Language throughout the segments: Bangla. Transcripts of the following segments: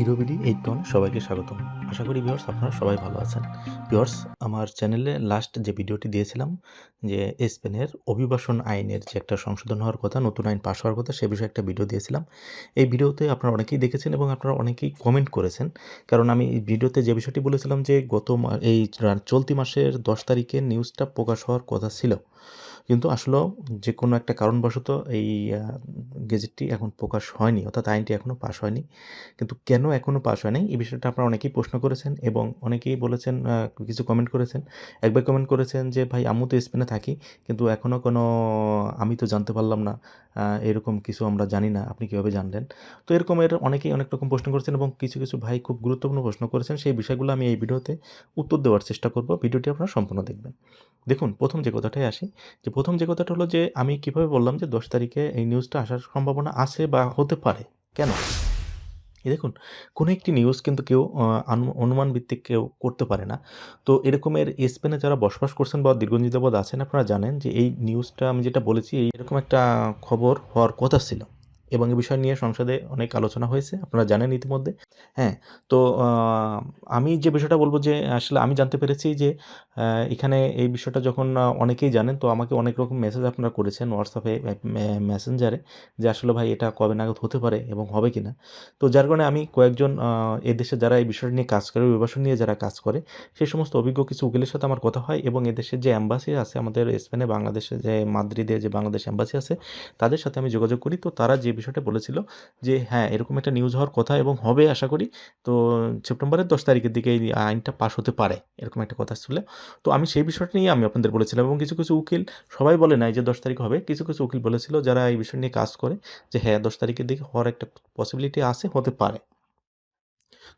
ইরোবিডি এইট টন সবাইকে স্বাগতম। আশা করি ভিউয়ার্স আপনারা সবাই ভালো আছেন। ভিউয়ার্স আমার চ্যানেলে লাস্ট যে ভিডিওটি দিয়েছিলাম, যে স্পেনের অভিবাসন আইনের যে একটা সংশোধন হওয়ার কথা, নতুন আইন পাশ হওয়ার কথা, সে বিষয়ে একটা ভিডিও দিয়েছিলাম। এই ভিডিওতে আপনারা অনেকেই দেখেছেন এবং আপনারা অনেকেই কমেন্ট করেছেন। কারণ আমি এই ভিডিওতে যে বিষয়টি বলেছিলাম যে গত এই চলতি মাসের দশ তারিখে নিউজটা প্রকাশ হওয়ার কথা ছিল। কিন্তু আসলেও যে কোনো একটা কারণবশত এই গেজেটটি এখন প্রকাশ হয়নি, অর্থাৎ আইনটি এখনও পাশ হয়নি। কিন্তু কেন এখনও পাশ হয়নি, এই বিষয়টা আপনারা অনেকেই প্রশ্ন করেছেন এবং অনেকেই বলেছেন কিছু কমেন্ট করেছেন। একবার কমেন্ট করেছেন যে, ভাই, আমিও তো স্পেনে থাকি, কিন্তু এখনও কোনো, আমি তো জানতে পারলাম না এরকম কিছু আমরা জানি না, আপনি কীভাবে জানলেন? তো এরকমের অনেকেই অনেক রকম প্রশ্ন করেছেন এবং কিছু কিছু ভাই খুব গুরুত্বপূর্ণ প্রশ্ন করেছেন। সেই বিষয়গুলো আমি এই ভিডিওতে উত্তর দেওয়ার চেষ্টা করব, ভিডিওটি আপনারা সম্পূর্ণ দেখবেন। দেখুন, প্রথম যে কথাটাই আসি, যে প্রথম যে কথাটা হলো যে, আমি কীভাবে বললাম যে দশ তারিখে এই নিউজটা আসার সম্ভাবনা আছে বা হতে পারে। কেন? দেখুন, কোনো একটি নিউজ কিন্তু কেউ অনুমান ভিত্তিক কেউ করতে পারে না। তো এরকমের স্পেনে যারা বসবাস করছেন বা দীর্ঘদিন যাবৎ আছেন, আপনারা জানেন যে এই নিউজটা আমি যেটা বলেছি এরকম একটা খবর হওয়ার কথা ছিল। এবং এই বিষয় নিয়ে সংসদে অনেক আলোচনা হয়েছে, আপনারা জানেন ইতিমধ্যে। হ্যাঁ তো আমি যে বিষয়টা বলব যে, আসলে আমি জানতে পেরেছি যে এখানে এই বিষয়টা যখন অনেকেই জানেন, তো আমাকে অনেক রকম মেসেজ আপনারা করেছেন হোয়াটসঅ্যাপে মেসেঞ্জারে যে আসলে ভাই এটা কবে নাগাদ হতে পারে এবং হবে কি না তো যার কারণে আমি কয়েকজন এদেশে যারা এই বিষয়টা নিয়ে কাজ করে, অভিবাসন নিয়ে যারা কাজ করে সেই সমস্ত অভিজ্ঞ কিছু উকিলের সাথে আমার কথা হয় এবং এদেশের যে অ্যাম্বাসি আছে, আমাদের স্পেনে বাংলাদেশে যে মাদ্রিদে যে বাংলাদেশ অ্যাম্বাসি আছে, তাদের সাথে আমি যোগাযোগ করি। তো তারা যে বিষয়টা বলেছিল যে হ্যাঁ এরকম একটা নিউজ হওয়ার কথা এবং হবে আশা করি। তো সেপ্টেম্বরের দশ তারিখের দিকে এই আইনটা পাশ হতে পারে, এরকম একটা কথা ছিল। তো আমি সেই বিষয়টা নিয়ে আমি আপনাদের বলেছিলাম এবং কিছু কিছু উকিল সবাই বলে নাই যে দশ তারিখ হবে। কিছু কিছু উকিল বলেছিল যারা এই বিষয় নিয়ে কাজ করে যে হ্যাঁ দশ তারিখের দিকে হওয়ার একটা পসিবিলিটি আছে, হতে পারে।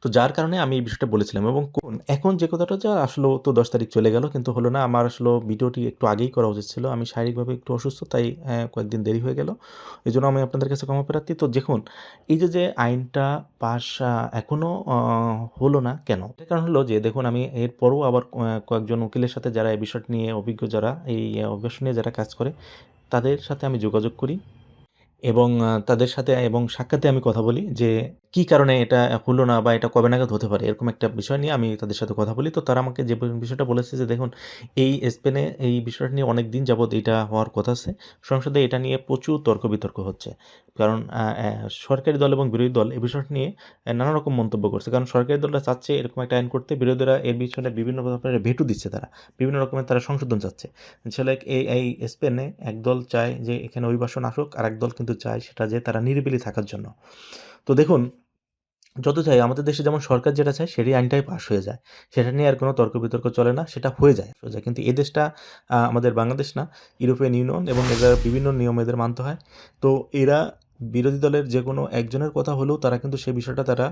তো যার কারণে আমি এই বিষয়টা বলেছিলাম এবং কোন এখন যে কথাটা যা আসলে তো দশ তারিখ চলে গেল, কিন্তু হলো না, আমার আসলে ভিডিওটি একটু আগেই করা উচিত ছিল। আমি শারীরিকভাবে একটু অসুস্থ, তাই কয়েকদিন দেরি হয়ে গেল। এই জন্য আমি আপনাদের কাছে ক্ষমা প্রার্থী। তো দেখুন, এই যে যে আইনটা পাশ এখনও হলো না কেন? কারণ হলো যে, দেখুন, আমি এরপরও আবার কয়েকজন উকিলের সাথে যারা এই বিষয়টি নিয়ে অভিজ্ঞ যারা, এই অভিবাসন নিয়ে যারা কাজ করে, তাদের সাথে আমি যোগাযোগ করি। এবং তাদের সাথে এবং সাক্ষাতে আমি কথা বলি যে, কী কারণে এটা হলো না বা এটা কবে নাগাদ হতে পারে এরকম একটা বিষয় নিয়ে আমি তাদের সাথে কথা বলি। তো তারা আমাকে যে বিষয়টা বলেছে যে, দেখুন, এই স্পেনে এই বিষয়টা নিয়ে অনেক দিন যাবৎ এটা হওয়ার কথা আছে। সংসদে এটা নিয়ে প্রচুর তর্ক বিতর্ক হচ্ছে। কারণ সরকারি দল এবং বিরোধী দল এই বিষয়টা নিয়ে নানা রকম মন্তব্য করছে। কারণ সরকারি দলরা চাচ্ছে এরকম একটা আইন করতে, বিরোধীরা এর পিছনে বিভিন্ন রকমের ভেটু দিচ্ছে তারা। বিভিন্ন রকমের তারা সংশোধন চাচ্ছে। আসলে এই এই স্পেনে একদল চায় যে, এখানে অভিবাসন আসুক আর একদল কিন্তু চায় সেটা যে তারা নিরিবিলি থাকার জন্য। তো দেখুন, যত চাই আমাদের দেশে যেমন সরকার যেটা চায় সেটাই আইনটাই পাশ হয়ে যায়। সেটা নিয়ে আর কোনো তর্ক বিতর্ক চলে না, সেটা হয়ে যায় কিন্তু এ দেশটা আমাদের বাংলাদেশ না, ইউরোপিয়ান ইউনিয়ন এবং এদের বিভিন্ন নিয়ম এদের মানতে হয়। তো এরা বিরোধী দলের যে কোনো একজনের কথা হলেও তারা কিন্তু সেই বিষয়টা তারা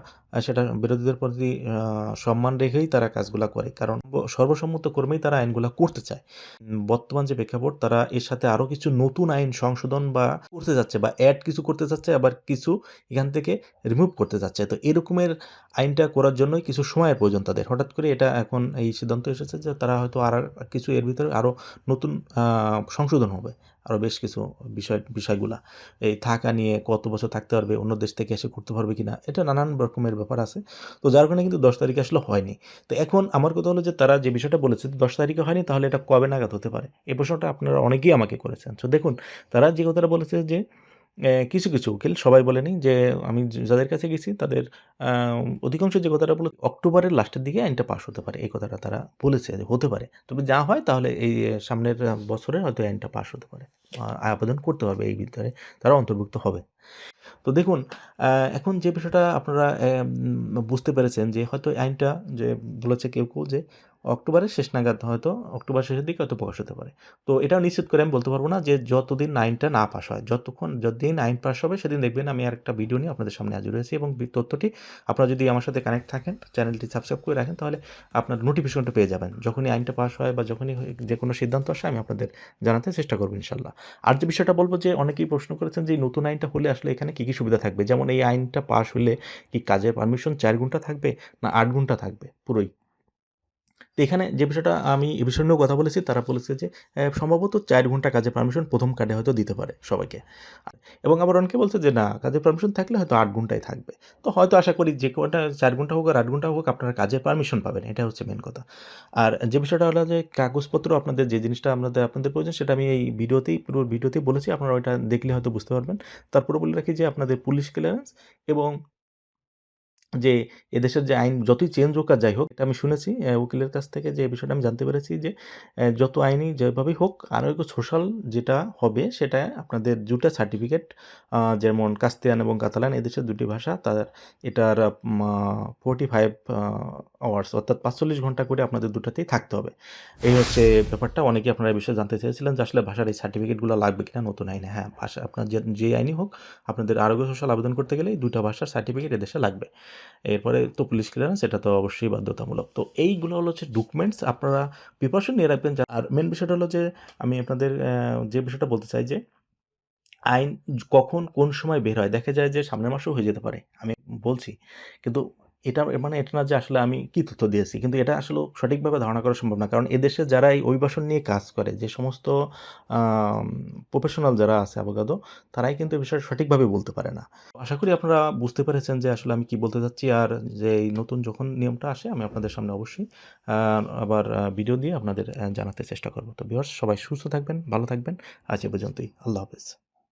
সেটা বিরোধীদের প্রতি সম্মান রেখেই তারা কাজগুলা করে। কারণ সর্বসম্মত কর্মেই তারা আইনগুলা করতে চায়। বর্তমান যে প্রেক্ষাপট, তারা এর সাথে আরও কিছু নতুন আইন সংশোধন বা করতে যাচ্ছে বা অ্যাড কিছু করতে চাচ্ছে আবার কিছু এখান থেকে রিমুভ করতে যাচ্ছে। তো এরকমের আইনটা করার জন্যই কিছু সময়ের প্রয়োজন তাদের। হঠাৎ করে এটা এখন এই সিদ্ধান্ত এসেছে যে তারা হয়তো আর কিছু এর ভিতরে আরও নতুন সংশোধন হবে। আরও বেশ কিছু বিষয়, বিষয়গুলা। এই থাকা নিয়ে কত বছর থাকতে পারবে, অন্য দেশ থেকে এসে করতে পারবে কি না এটা নানান রকমের ব্যাপার আছে। তো যার কারণে কিন্তু দশ তারিখে আসলে হয়নি। তো এখন আমার কথা হলো যে, তারা যে বিষয়টা বলেছে দশ তারিখে হয়নি, তাহলে এটা কবে নাগাদ হতে পারে? এই প্রশ্নটা আপনারা অনেকেই আমাকে করেছেন। তো দেখুন, তারা যে কথাটা বলেছে যে কিছু কিছু উকিল সবাই বলেনি যে আমি যাদের কাছে গেছি তাদের অধিকাংশ যে কথাটা বলে, অক্টোবরের লাস্টের দিকে আইনটা পাস হতে পারে। এই কথাটা তারা বলেছে যে হতে পারে। তবে যা হয় তাহলে এই সামনের বছরে হয়তো আইনটা পাস হতে পারে। আবেদন করতে পারবে এই ভিতরে। তারা অন্তর্ভুক্ত হবে। তো দেখুন এখন যে বিষয়টা আপনারা বুঝতে পেরেছেন যে হয়তো আইনটা যে বলেছে কেউ কেউ যে অক্টোবরের শেষ নাগাদ হয়তো অক্টোবর শেষের দিকে হয়তো প্রকাশ হতে পারে। তো এটাও নিশ্চিত করে আমি বলতে পারব না যে যতদিন আইনটা না পাস হয়, যতক্ষণ যতদিন আইন পাস হবে সেদিন দেখবেন আমি আর একটা ভিডিও নিয়ে আপনাদের সামনে হাজির হয়েছি এবং তথ্যটি আপনারা যদি আমার সাথে কানেক্ট থাকেন, চ্যানেলটি সাবস্ক্রাইব করে রাখেন তাহলে আপনার নোটিফিকেশনটা পেয়ে যাবেন। যখনই আইনটা পাস হয় বা যখনই যে কোনো সিদ্ধান্ত আসে আমি আপনাদের জানাতে চেষ্টা করব ইনশাল্লাহ আর যে বিষয়টা বলব যে অনেকেই প্রশ্ন করেছেন যে নতুন আইনটা হলে আসলে এখানে কী কী সুবিধা থাকবে? যেমন এই আইনটা পাস হলে কি কাজের পারমিশন চার ঘণ্টা থাকবে না আট ঘণ্টা থাকবে? পুরোই। তো এখানে যে বিষয়টা আমি এ বিষয় নিয়েও কথা বলেছি, তারা বলেছে যে সম্ভবত চার ঘণ্টা কাজের পারমিশন প্রথম কার্ডে হয়তো দিতে পারে সবাইকে। এবং আবার অনেকে বলছে যে, না, কাজের পারমিশন থাকলে হয়তো আট ঘন্টায় থাকবে। তো হয়তো আশা করি যে কোনটা চার ঘণ্টা হোক আর আট ঘণ্টা হোক আপনারা কাজের পারমিশন পাবেন, এটা হচ্ছে মেন কথা। আর যে বিষয়টা হলো যে, কাগজপত্র আপনাদের যে জিনিসটা আপনাদের আপনাদের প্রয়োজন, সেটা আমি এই ভিডিওতেই, পুরো ভিডিওতেই বলেছি, আপনারা ওইটা দেখলে হয়তো বুঝতে পারবেন। তারপরে বলে রাখি যে, আপনাদের পুলিশ ক্লিয়ারেন্স এবং যে এদেশের যে আইন যতই চেঞ্জ হোক আর যাই হোক, এটা আমি শুনেছি উকিলের কাছ থেকে যে বিষয়টা আমি জানতে পেরেছি যে যত আইনই যেভাবেই হোক আরোগ্য সোশ্যাল যেটা হবে, সেটা আপনাদের দুটা সার্টিফিকেট যেমন কাস্তিয়ান এবং কাতালান, এদেশের দুটি ভাষা, তার, এটার ফোর্টি ফাইভ আওয়ার্স অর্থাৎ পাঁচচল্লিশ ঘণ্টা করে আপনাদের দুটাতেই থাকতে হবে। এই হচ্ছে ব্যাপারটা, অনেকেই আপনারা এই বিষয়ে জানতে চেয়েছিলেন যে আসলে ভাষার এই সার্টিফিকেটগুলো লাগবে কিনা নতুন আইনে। হ্যাঁ ভাষা, আপনার যে যে আইনই হোক, আপনাদের আরোগ্য সোশ্যাল আবেদন করতে গেলে এই দুটা ভাষার সার্টিফিকেট এদেশে লাগবে। এরপরে তো পুলিশ ক্লিয়ারেন্স এটা তো অবশ্যই বাধ্যতামূলক। তো এইগুলো হলো হচ্ছে ডকুমেন্টস আপনারা প্রিপারেশন নিয়ে রাখবেন আর মেন বিষয়টা হলো যে, আমি আপনাদের যে বিষয়টা বলতে চাই যে, আইন কখন কোন সময় বের হয়? দেখা যায় যে সামনের মাসেও হয়ে যেতে পারে, আমি বলছি। কিন্তু এটা মানে এটা না যে আসলে আমি কি তথ্য দিয়েছি, কিন্তু এটা আসলে সঠিকভাবে ধারণা করা সম্ভব না। কারণ এদেশে যারা এই অভিবাসন নিয়ে কাজ করে, যে সমস্ত প্রফেশনাল যারা আছে আবগাদ তারাই কিন্তু এ বিষয়ে সঠিকভাবে বলতে পারে না। আশা করি আপনারা বুঝতে পেরেছেন যে আসলে আমি কি বলতে চাচ্ছি, আর যে এই নতুন যখন নিয়মটা আসে, আমি আপনাদের সামনে অবশ্যই আবার ভিডিও দিয়ে আপনাদের জানাতে চেষ্টা করব। তো বিহার সবাই সুস্থ থাকবেন, ভালো থাকবেন। আজ এ পর্যন্তই। আল্লাহ হাফেজ।